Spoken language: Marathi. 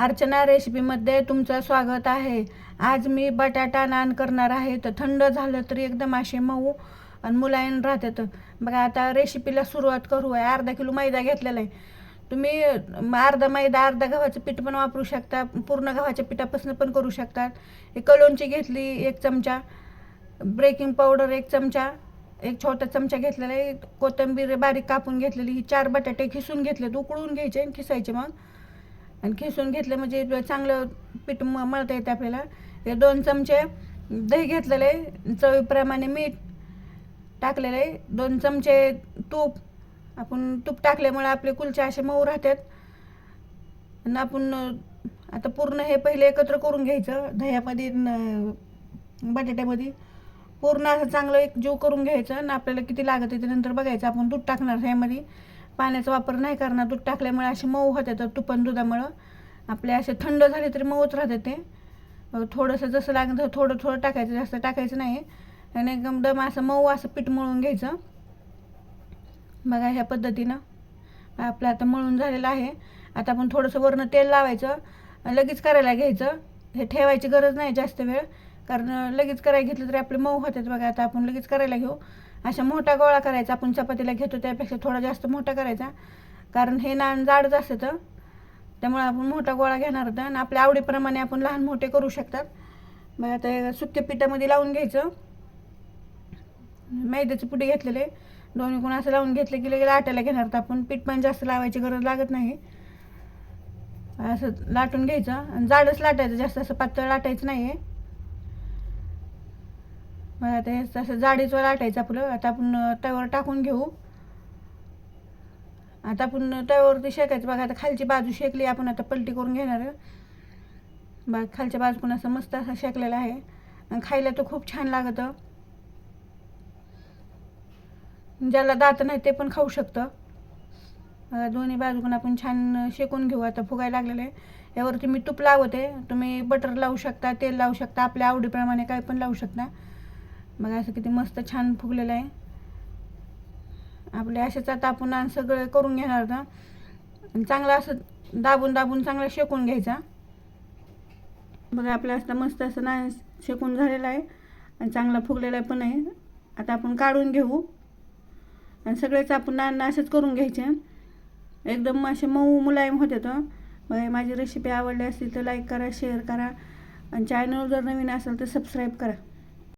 अर्चना रेसिपीमध्ये तुमचं स्वागत आहे. आज मी बटाटा नान करणार आहे. तर थंड झालं तरी एकदम असे मऊ आणि मुलायम राहतात. बघा आता रेसिपीला सुरुवात करू आहे अर्धा किलो मैदा घेतलेला आहे. तुम्ही अर्धा मैदा अर्धा गव्हाचं पीठ पण वापरू शकता. पूर्ण गव्हाच्या पिठापासून पण करू शकतात एक कलोंची घेतली एक चमचा. ब्रेकिंग पावडर एक चमचा. एक छोटा चमचा घेतलेला आहे. कोथिंबीर बारीक कापून घेतलेली. ही चार बटाटे खिसून घेतलेत. उकळून घ्यायचे आणि खिसायचे मग. आणि खिसून घेतलं म्हणजे चांगलं पीठ म मळता येते आपल्याला. हे दोन चमचे दही घेतलेलं आहे चवीप्रमाणे मीठ टाकलेलं आहे. दोन चमचे तूप. आपण तूप टाकल्यामुळे आपले कुलचे असे मऊ राहतात. आणि आपण आता पूर्ण हे पहिले एकत्र करून घ्यायचं दह्यामध्ये न- बटाट्यामध्ये. पूर्ण असं चांगलं एक जीव करून घ्यायचं आणि आपल्याला किती लागत आहे ते नंतर बघायचं. आपण दूध टाकणार ह्यामध्ये पाण्याचा वापर नाही करणार दूध टाकल्यामुळे असे मऊ होतात तर तुपन दुधामुळं. आपले असे थंड झाले तरी मऊच राहते ते. थोडंसं जसं लागेल तसं थोडं थोडं टाकायचं जास्त टाकायचं नाही. आणि एकदम दम असं मऊ असं पीठ मळून घ्यायचं. बघा ह्या पद्धतीनं. आपलं आता मळून झालेलं आहे. आता आपण थोडंसं वरनं तेल लावायचं. लगेच करायला घ्यायचं. हे ठेवायची गरज नाही जास्त वेळ. कारण लगेच करायला घेतलं तरी आपले मऊ होतात बघा. आता आपण लगेच करायला घेऊ. अशा मोठा गोळा करायचा आपण चपातीला घेतो त्यापेक्षा थोडा जास्त मोठा करायचा. कारण हे नान जाडच असतं. तर त्यामुळे आपण मोठा गोळा घेणार होता आणि आपल्या आवडीप्रमाणे आपण लहान मोठे करू शकतात. मग आता सुक्या पिठामध्ये लावून घ्यायचं. मैद्याचे पुढे घेतलेले. दोन्ही कोण असं लावून घेतले की लगेच लाटायला घेणार तर आपण. पीठ पण जास्त लावायची गरज लागत नाही. असं लाटून घ्यायचं. आणि जाडच लाटायचं जास्त असं पातळ लाटायचं नाही आहे मग आता हे असं जाडीचं लाटायचं आपलं. आता आपण तव्यावर टाकून घेऊ. आता आपण तव्यावरती शेकायचं. बघा आता खालची बाजू शेकली आपण आता पलटी करून घेणार. बा खालच्या बाजू पण असं मस्त असं शेकलेलं आहे. आणि खायला तर खूप छान लागतं. ज्याला दात नाही ते पण खाऊ शकतं. दोन्ही बाजूकडून आपण छान शेकून घेऊ. आता फुगायला लागलेलं आहे. यावरती मी तूप लावते. तुम्ही बटर लावू शकता तेल लावू शकता. आपल्या आवडीप्रमाणे काय पण लावू शकता. बघा असं किती मस्त छान फुगलेलं आहे. आपले असेच आता आपण नान सगळं करून घेणार होता आणि चांगलं असं दाबून दाबून चांगलं शेकून घ्यायचा. बघा आपलं असं मस्त असं ना शेकून झालेलं आहे. आणि चांगला फुगलेला पण आहे. आता आपण काढून घेऊ. आणि सगळेच आपण नान असेच करून घ्यायचे. एकदम असे मऊ मुलायम होते तर मग माझी रेसिपी आवडली असेल तर लाईक करा शेअर करा. आणि चॅनल जर नवीन असेल तर सबस्क्राईब करा.